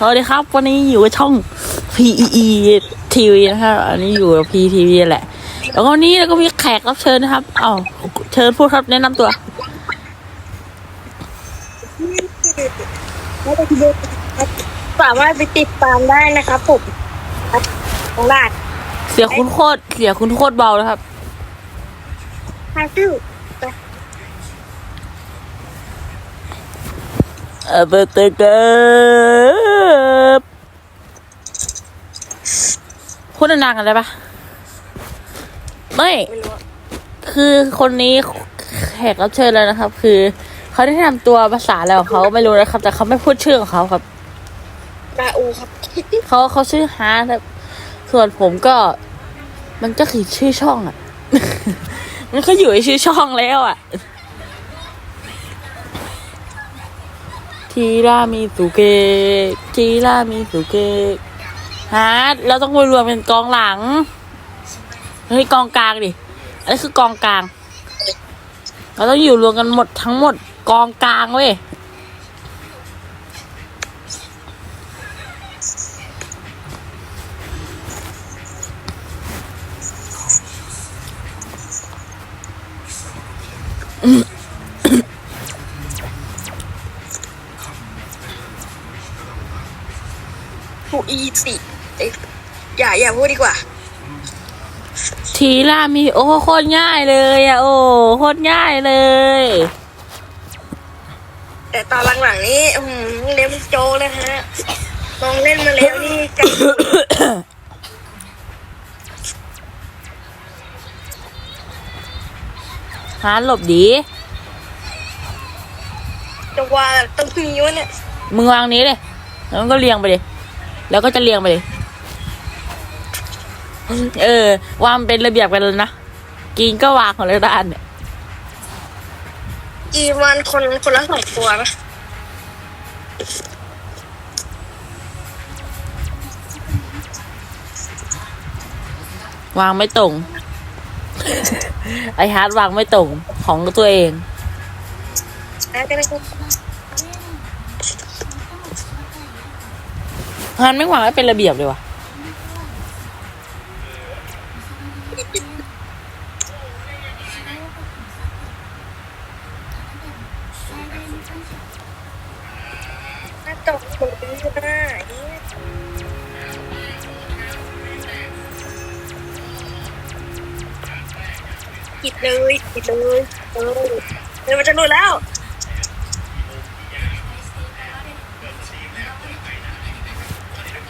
สวัสดีครับ วันนี้อยู่กับช่อง PEE TV นะครับ อันนี้อยู่กับ PTV แหละ แล้ววันนี้เราก็มีแขกรับเชิญนะครับเอาเชิญพูดครับแนะนำตัวสามารถไปติดตามได้นะครับผมของราชเสียคุณโคตรเสียคุณโคตรเบานะครับ ฮาซิล อาบตกพูดนานๆกันได้ปะไม่ คือคนนี้แขกรับเชิญแล้วนะครับ คือเขาได้นำตัวภาษาแล้วเขาไม่รู้นะครับ แต่เขาไม่พูดชื่อของเขาครับปาอูครับเขาเขาชื่อฮาร์ครับส่วนผมก็ มันก็คือชื่อช่องอะ มันก็อยู่ในชื่อช่องแล้วอะ คีรามีสุเกะคีรามีสุเกะฮะเราต้องรวมเป็นกองหลังเฮ้ยกองกลางดิอันนี้คือกองกลาง เราต้องอยู่รวมกันหมดทั้งหมดกองกลางเว้ย คีล่ามีโอ้โคตรง่ายเลยอะ โอ้โคตรง่ายเลย แต่ตอนหลังๆนี้อืมเล่นโจเลยฮะลองเล่นมาแล้วนี่จะหาหลบดี จะว่าต้องมีวะเนี่ยมึงวางนี้เลยแล้วมันก็เรียงไปเลยแล้วก็จะเรียงไปเลย เออ วางเป็นระเบียบกันเลยนะ กินก็วางของเละด้านเนี่ยอีวันคนคนละสองตัวนะวางไม่ตรง ไอฮาร์ดวางไม่ตรงของตัวเอง ฮันไม่วางให้เป็นระเบียบเลยว่ะ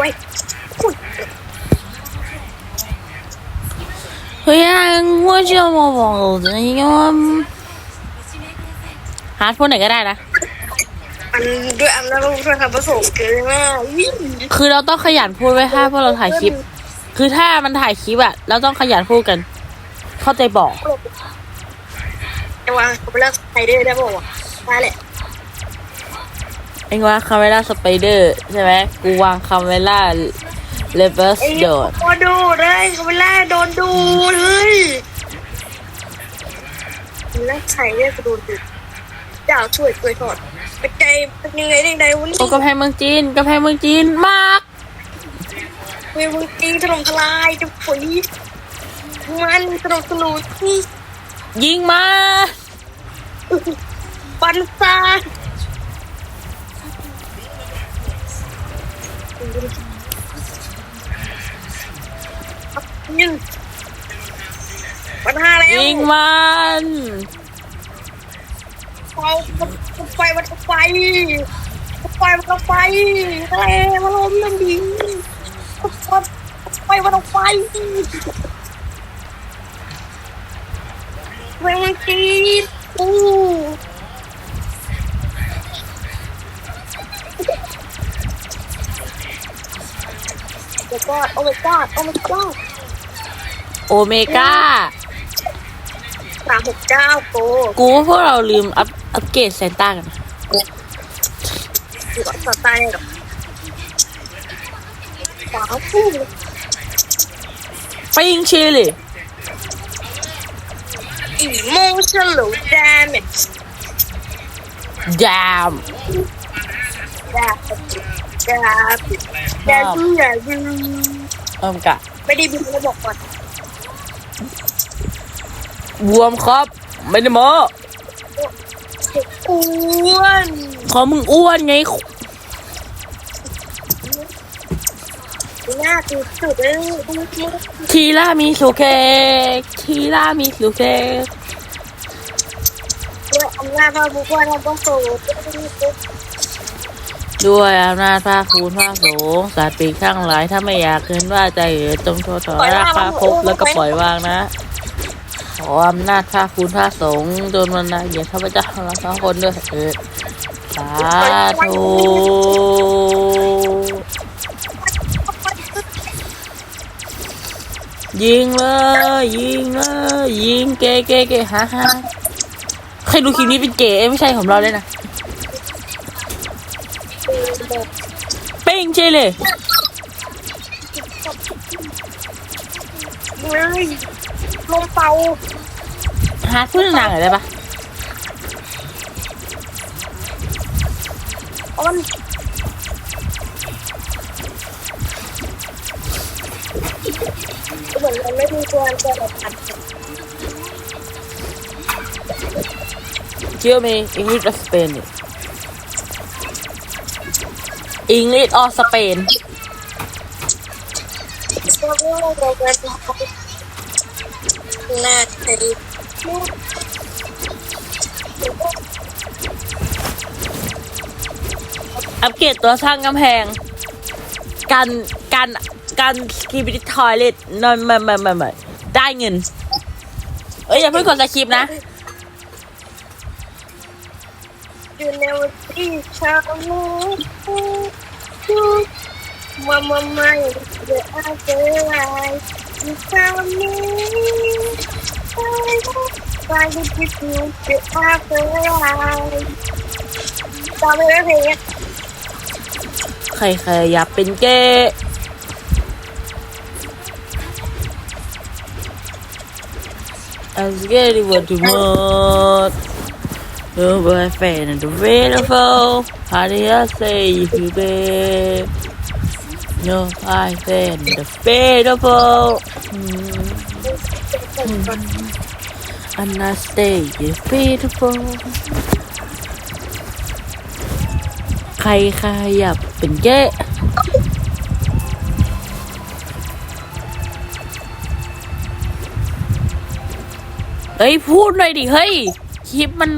ว้เฮ้ยว่าจะมาบอกจะยว่ฮาร์ดพูดไหนก็ได้นะอันด้วยอำนาจพูดคำผสมเกินมากคือเราต้องขยันพูดไวค่ะเพราะเราถ่ายคลิป คือถ้ามันถ่ายคลิปอะเราต้องขยันพูดกัน เข้าใจบอกจะวางเลิกไฮไดอร์ได้บอกวมาแหละ เองว่าคาเมล่าสไปเดอร์ใช่ไหมกูวางคาเมล่าเลเวอร์สไอ้โดดโดนดูเลยคาเมล่าโดนดูเลยแล้วใครเนี่ยจะโดนดูดาวช่วยช่วยถอดเป็นไงเป็นยังไงได้ไงวันนี้โอ้กำแพงเมืองจีนกำแพงเมืองจีนมากเวมึงตีถล่มทลายจะฝนมันสนุกสนุกที่ยิงมาปันซา ยิงปัญหาแล้วยิงมันเอาไฟมันไฟไฟมันไฟทะเลมันลมมันดีไฟมันไฟเวงมันกรีดอู้ god โอ้ my god โอ้ my god โอเมก้า สามหกเก้าโกกูว่าพวกเราลืมอัพอัปเกรดเซนต้ากันนะอยู่กับสไตล์หรอสาวคู่ปิ้งชิลิอีโมชั่นหรื อดามจดามดาดาดาดูดาดูเอิมกะไม่ได้บินมาบอกก่อนบวมครับ ไม่ได้โมอ้วนขอมึงอ้วนไงหน้าตีสุดเลยทีรามีสุเค้กทีรามีสุเค้กด้วยอำนาจพระบุคคลเราต้องโส ดด้วยอำนาจภาคคูณภาคสูงสัตว์ปีกข้างหลายถ้าไม่อยากเกินว่าใจเอ๋จงโทษถอราคาพบแล้วก็ปล่อยวางนะขออำนาจภาคคูณภาคสงฆ์จนวันนาเหยียดข้าพเจ้าทั้งสองคนด้วยเถิดสาธุยิงเลย ยิงเลย ยิงเก๋เก๋เก๋ฮ่าฮ่าใครดูคลิปนี้เป็นเก๋ไม่ใช่ของเราเลยนะ Benim şeyle. เฮ้ยลมเป่า Hả cứ nàng ở đây bà. เพราะมันเหมือนมันไม่มีตัวตัวแบบอัด Chưa mi English và Spanish. อังกฤษหรือสเปนเนี่ยอังกฤษออสเปนตัวเรื่องเราจะหน้าเธออัปเกรดตัวสร้างกำแพง การการการสกีบิททอยเลตนอนมามามามาได้เงิน เอ้ยอย่าเพิ่งกดสคริปต์นะ You never อีกเช้าทุกมามาม่เดี๋ยวอาจจะลายอีกช้านี้ไปไปที่ที่เดี๋ยวอาจจะลาตอไปแล้วเพลงใครๆอยากเป็นเก้อัสเก๊ดีกว่าทุกค No boyfriend and available How do you say you be No boyfriend and available I'm not stay you beautiful ใครใครอยากเป็นเก้เฮ้ย พูดหน่อยดิ เฮ้ย คลิปมัน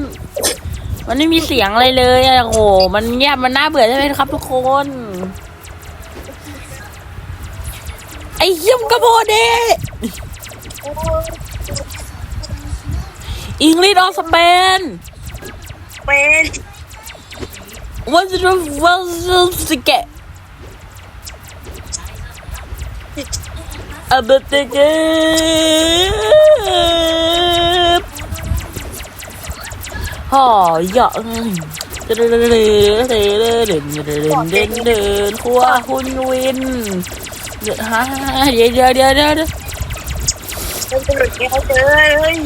มันไม่มีเสียงอะไรเลยอะโอ้โห มันเงียบ มันน่าเบื่อใช่ไหมครับทุกคน ไอ้เหี้ยมนกระโบเดอังกฤษออสเปน เป็น What's the what's the get? About the gap. ห่อยะเดินเดินเดินเดินเดินเดินเดินเดินขั้วคุณวินเดี๋ยวฮะเดี๋ยวเดี๋ยวเดี๋ยวเดี๋ยวเป็นตำรวจแกเจอเลย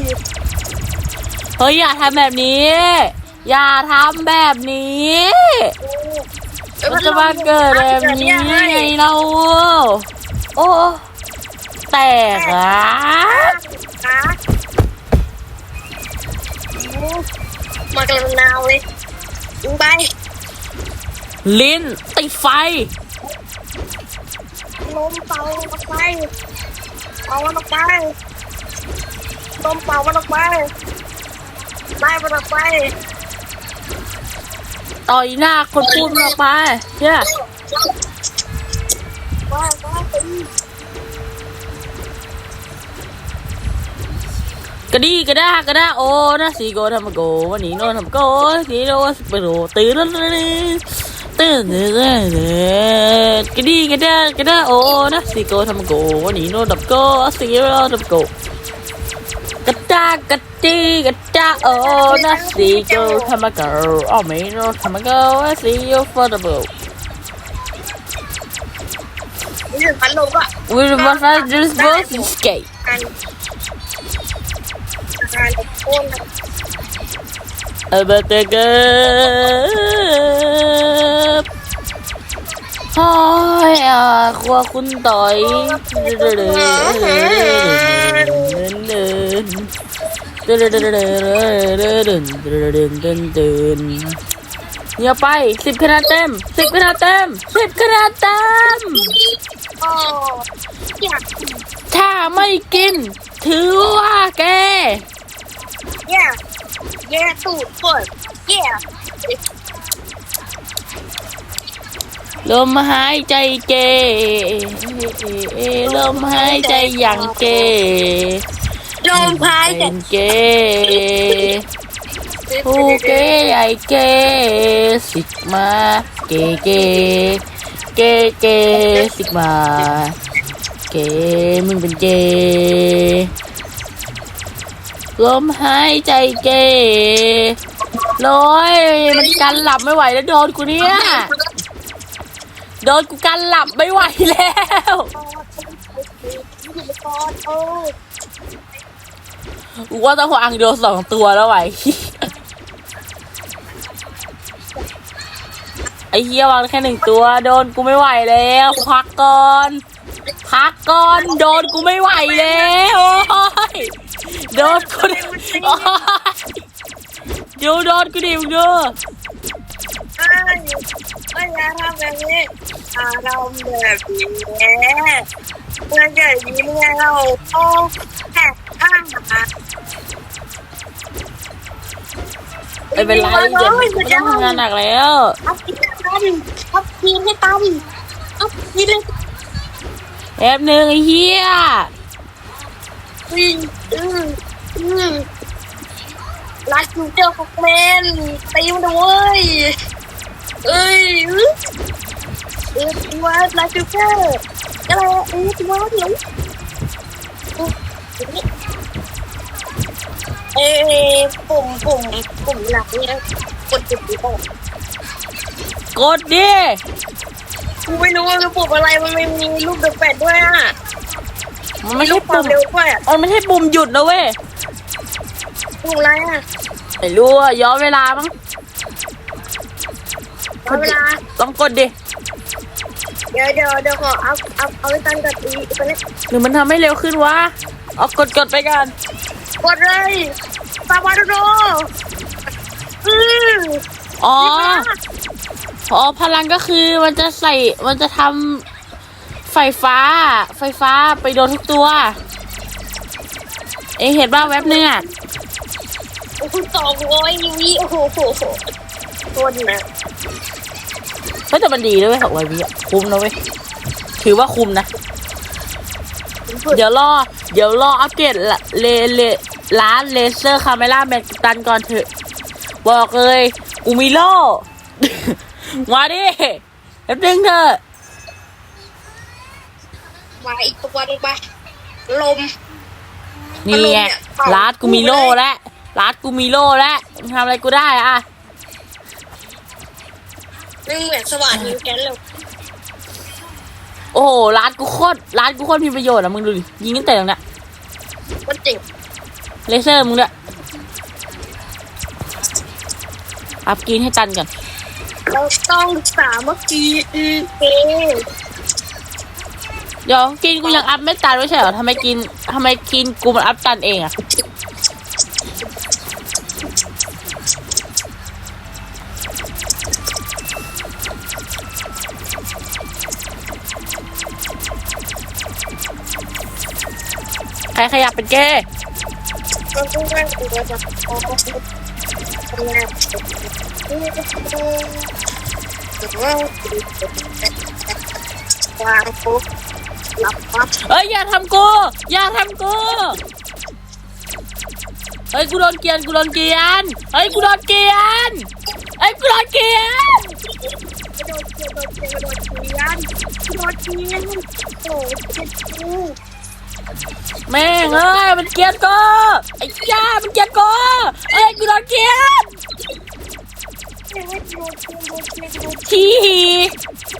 เฮ้ยอย่าทำแบบนี้ อย่าทำแบบนี้มันจะมาเกิดแบบนี้ไงเราโอ้แตกอะ มากระนาวเลยดูไปลิ้นติดไฟ ลมเป่ามันออกไปเป่ามันออกไปลมเป่ามันออกไปไล่มันออกไปต่อยหน้าคนพูดมันออกไปเชื่อว่าว่าตี กระดีกระดากระดาโอนะสีโกทำมาโกวันนี้โนทำโกสีโนสเปโรตื่นแล้วตื่นตื่นตื่นกระดีกระดากระดาโอนะสีโกทำมาโกวันนี้โนทำโกสีโนทำโกกระดากระดีกระดาโอนะสีโกทำมาโกอ๋อไม่โนทำมาโกสีโอฟอร์ดับเบิลนี่ถึงพันลมก็ We must not just both escape กันการโค่น About the gap โอ้ยอะครัวคุณต่อยเนี่ยไปสิบคะแนนเต็มสิบคะแนนเต็มสิบคะแนนเต็มโอ้อยากถ้าไม่กิน ถือว่าแกแย่แย่ตูดเปิดแย่ลมหายใจเกลมหายใจอย่างเกลมพายเป็แต่นเก ผู้เกใหญ่เกสิกมาเกเกเกเกสิกมาเกมึงเป็นเก ลมหายใจเกลอยมันกันหลับไม่ไหวแล้วโดนกูเนี่ย โดนกูกันหลับไม่ไหวแล้วกูว่าต้องอังโดนสองตัวแล้วไหวไอ้เฮียวางแค่หนึ่งตัว โดนกูไม่ไหวแล้วพักก่อนพักก่อนโดนกูไม่ไหวแล้ว โอ้ยโดนกูดิโอ้ยดูโดนกูดิมึงดูไอ้ไม่อยากทำแบบนี้อารมณ์แบบนี้เมื่อเกิดยิ้มแล้วโอ้แหกอ้างมาไม่เป็นไรเดี๋ยวไม่ต้องทำงานหนักแล้วอัพกินให้ตาดิอัพกินให้ตาดิอัพกินเลยแป๊บหนึ่งไอ้เฮียอืมอืมอืม รักยูเจอของแมนตีมันด้วยเอ้ยเออตัวรักอยู่เจออะไรเออตัวเดี๋ยวเอ้ปุ่มปุ่มปุ่มหลักเนี่ยกดจุดนี้ก่อนกดดิกูไม่รู้ว่าคือปุ่มอะไรมันไม่มีรูปเดอะแปดด้วยอะมันไม่รูใช่ปความปุ่มเร็วด้วยอะมันไม่ใช่ปุ่มหยุดนะเว้ย ปุ่มอะไรอะไม่รู้อะย้อนเวลามั้งเอาเวลาต้องกดดิ เดี๋ยวเดี๋ยวเดี๋ยวขอเอัพอัพเอาไว้ตั้งกับอีตัวนี้หรือมันทำให้เร็วขึ้นวะเอากดกดไปกันกดเลยซาวาโดโดอืมอ๋อ อ๋อพลังก็คือมันจะใส่ มันจะทำไฟฟ้า ไฟฟ้าไปโดนทุกตัว เองเห็นบ้างแว็บนึงอะ โอ้โหสองร้อยวิโอ้โหโหโหตัวนะเฮ้ยแต่มันดีด้วยเวยหกร้อยวิอะคุ้มนะเว้ยถือว่าคุ้มนะ เดี๋ยวรอ เดี๋ยวรออัปเกรดละเลเลร้านเลเซอร์คาเมล่าแมกตันก่อนเถอะ บอกเลยกูมีโล่มาดิแป๊บนึงเถอะมาอีกตัวหนึงไปลมนี่ไงร้านกูมีโล่แล้ว ร้านกูมีโล่แล้วมึงทำอะไรกูได้อะนี่เหมือนสว่านยิงแกนเลยโอ้โหร้านกูโคตรร้านกูโคตรมีประโยชน์อะมึงดูดิยิงตั้งแต่ตรงเนี้ยมันเจ๋งเลเซอร์มึงด้วยอัพกินให้ตันก่อนเราต้องสามัคคีอือเกเดี๋ยวกินกูยังอัพไม่ตันไม่ใช่เหรอทำไมกินทำไมกินกูมันอัพตันเองอะ ใครขยับเป็นเก้เราต้องแรงตัวจะพอทำงานวางปุ๊บหลับปั๊บเอ้ยอย่าทำกูอย่าทำกูฮ้ยกูโดนเกลียนกูโดนเกลียนเฮ้ยกูโดนเกลียนเฮ้ยกูโดนเกลียนกระโดดเกียนกระโดดเกียนกระโดดเกียนโอ้เจ็บกู แม่งเอ้ยมันเกลียนกูไอ้ย่ามันเกลียนกูเฮ้ยกูโดนเกลียนเฮ้ยกระโดดเกียนกระโดดเกียนกระโดดทีฮี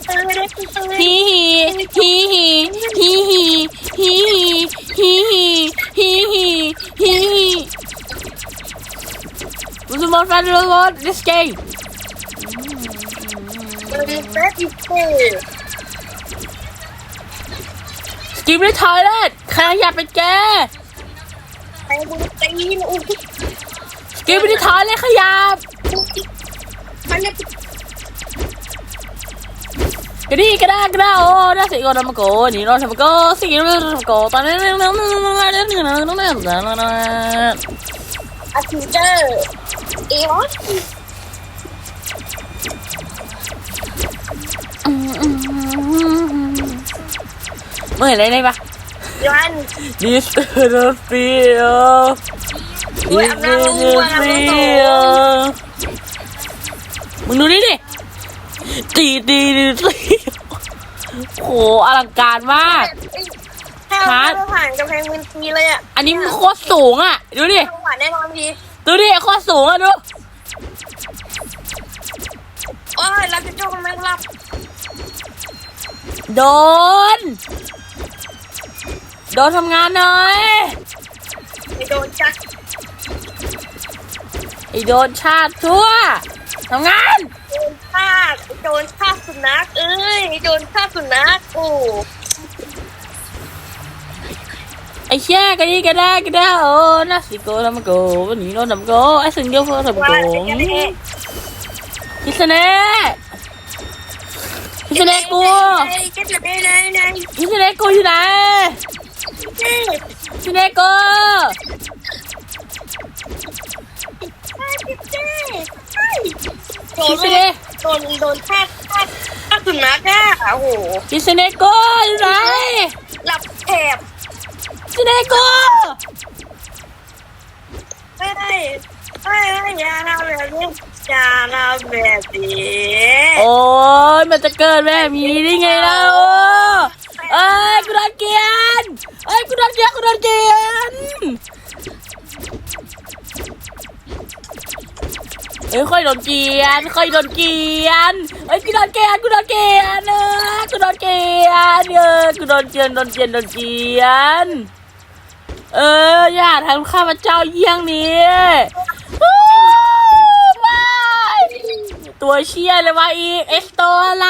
เตยได้กูเตยฮีฮีฮีฮีฮีฮีฮีฮีฮีฮีฮีฮีมันจะมอดแฟนเลยมอด this game กิมไม่ทอยเลยใครอยากเป็นแกไปกูตีนอุ้ยสกิมไม่ได้ทอยเลยขยับมันจะกระดีกระด้ากระด้าโอ้น่าสิโกนมาโกนี่นอนทำโกสิโนทำโกตอนนี้นึงนึงนึงนึงนึงนึงนึงนึงนึงนึงนึงอาทิเตอร์เอวอน เมื่อไหร่ได้ปะยัน This is the feel This is the feel มึงดูนี่ดิตีตีตีตีโหอลังการมากถ้าเราผ่านกำแพงเวทีเลยอะอันนี้มันโคตรสูงอะ ดูดิ ผ่านแน่นอนพี่ดูดิโคตรสูงอะดู โอ้ยรับผิดชอบแม่งรับ โดน โดนทำงานหน่อยไม่โดนจักไอโดนชาติทั่วทำงานโดนฆ่าโดนฆ่าสุนัขเอ้ยโดนฆ่าสุนัขโอ้ไอ้แช่กันนี่กันได้กันได้โอ้น่าสิโกทำโกวันนี้โดนทำโกไอ้สิงเดียวเพื่อทำโกว่าจะได้พิษเน่พิษเน่กูก็จะได้ได้ได้พิษเน่กูอยู่ไหน พิษเน่กูโดนพิษเน่โดนโดนฆ่าฆ่าฆ่าสุนัขอะโอ้โหพิษเน่กูอยู่ไหนหลับแถบพิษเน่กูไม่ได้ไม่ไม่อย่าทำแบบนี้อย่าทำแบบนี้โอ้ยมันจะเกิดแบบนี้ได้ไงล่ะโอ้เอ้ยกูโดนเกลียนเอ้ยกูโด นเกียกูโดนเกลียนเอ้ยค่อยโดนเกียนค่อยโดนเกียนเอ้ยกูโดนเกียนกูโดนเกียนเออกูโดนเกียนเออกูโดนเกียนโดนเกียนโดนเกียนเอออย่าทำข้าพเจ้าเยี่ยงนี้ตัวเชียเลยว่าอีเอ็กโตอะไร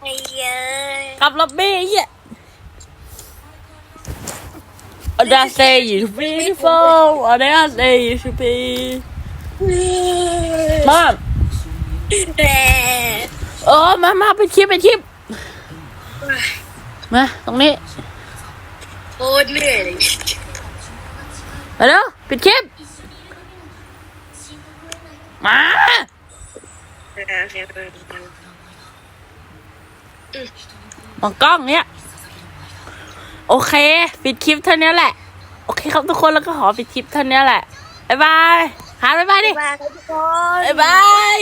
ไอ้เย้ย กับล็อบบี้เหี้ย Oh, they say you beautiful. Oh, they say you should be. มาแต่เออมามาไปคลิปไปคลิปมาตรงนี้โคตรเหนื่อยเลยมาเร็วปิดคลิป มาม องกล้องเนี้ย โอเค ปิดคลิปเท่านี้แหละ โอเคครับทุกคนแล้วก็ขอปิดคลิปเท่านี้แหละ บ๊ายบาย หาบ๊ายบายดิบายครับทุกคน บ๊ายบาย